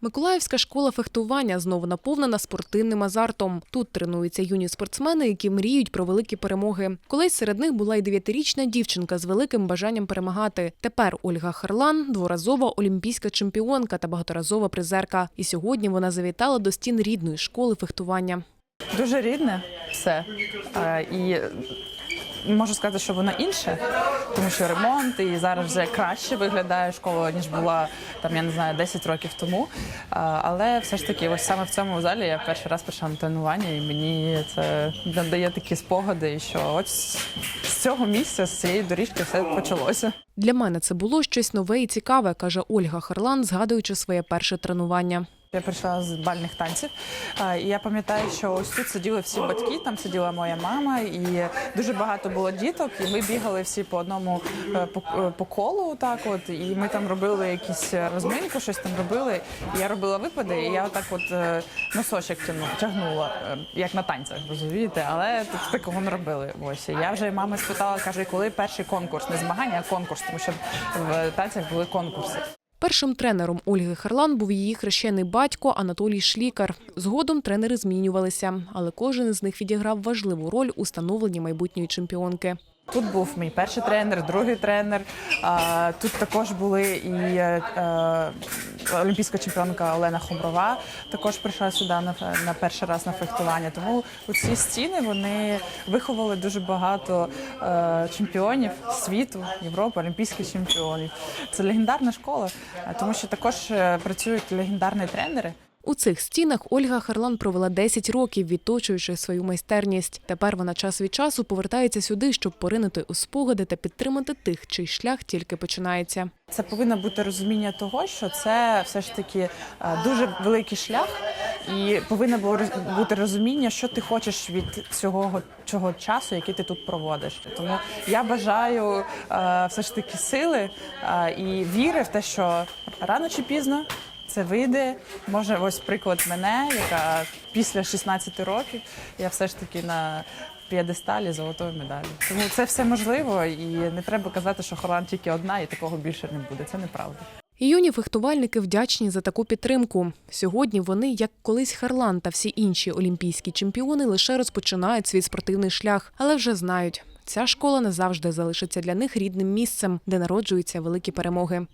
Миколаївська школа фехтування знову наповнена спортивним азартом. Тут тренуються юні спортсмени, які мріють про великі перемоги. Колись серед них була й дев'ятирічна дівчинка з великим бажанням перемагати. Тепер Ольга Харлан дворазова олімпійська чемпіонка та багаторазова призерка. І сьогодні вона завітала до стін рідної школи фехтування. Дуже рідне все. Е, Можу сказати, що воно інше, тому що ремонт і зараз вже краще виглядає школа, ніж була там, я не знаю, 10 років тому. Але все ж таки, ось саме в цьому залі я перший раз прийшла на тренування, і мені це надає такі спогади, що ось з цього місця, з цієї доріжки все почалося. Для мене це було щось нове і цікаве, каже Ольга Харлан, згадуючи своє перше тренування. Я прийшла з бальних танців, і я пам'ятаю, що ось тут сиділи всі батьки, там сиділа моя мама, і дуже багато було діток. І ми бігали всі по одному е, по, е, по колу, так от, і ми там робили якісь розминку, щось там робили. І я робила випади, і я отак от е, носочок тягнула, е, як на танцях, розумієте, але тут такого не робили. Ось я вже мами спитала, каже, коли перший конкурс, не змагання, а конкурс, тому що в танцях були конкурси. Першим тренером Ольги Харлан був її хрещений батько Анатолій Шлікар. Згодом тренери змінювалися, але кожен із них відіграв важливу роль у становленні майбутньої чемпіонки. Тут був мій перший тренер, другий тренер. Тут також були і е, е, олімпійська чемпіонка Олена Хумрова. Також прийшла сюди на, перший раз на фехтування. Тому ці стіни вони виховали дуже багато е, чемпіонів світу, Європи, олімпійських чемпіонів. Це легендарна школа, тому що також працюють легендарні тренери. У цих стінах Ольга Харлан провела 10 років, відточуючи свою майстерність. Тепер вона час від часу повертається сюди, щоб поринути у спогади та підтримати тих, чий шлях тільки починається. Це повинно бути розуміння того, що це все ж таки е, дуже великий шлях, і повинно бути розуміння, що ти хочеш від цього цього часу, який ти тут проводиш. Тому я бажаю е, все ж таки сили е, і віри в те, що рано чи пізно. Це вийде. Може, ось приклад мене, яка після 16 років я все ж таки на п'єдесталі золотої медалі. Тому це все можливо, і не треба казати, що Хорланд тільки одна, і такого більше не буде. Це неправда. Юні фехтувальники вдячні за таку підтримку. Сьогодні вони, як колись Харлан та всі інші олімпійські чемпіони, лише розпочинають свій спортивний шлях, але вже знають, ця школа назавжди залишиться для них рідним місцем, де народжуються великі перемоги.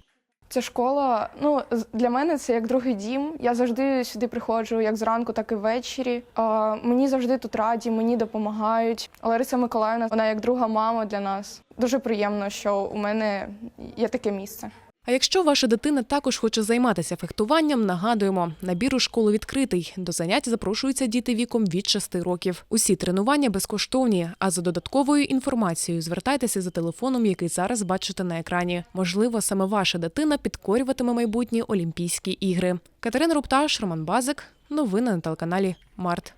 Ця школа, ну для мене це як другий дім. Я завжди сюди приходжу як зранку, так і ввечері. А, мені завжди тут раді, мені допомагають. Лариса Миколаївна, вона як друга мама для нас. Дуже приємно, що у мене є таке місце. А якщо ваша дитина також хоче займатися фехтуванням, нагадуємо, набір у школу відкритий. До занять запрошуються діти віком від 6 років. Усі тренування безкоштовні. А за додатковою інформацією звертайтеся за телефоном, який зараз бачите на екрані. Можливо, саме ваша дитина підкорюватиме майбутні Олімпійські ігри. Катерина Рупташ, Роман Базик. Новини на телеканалі Март.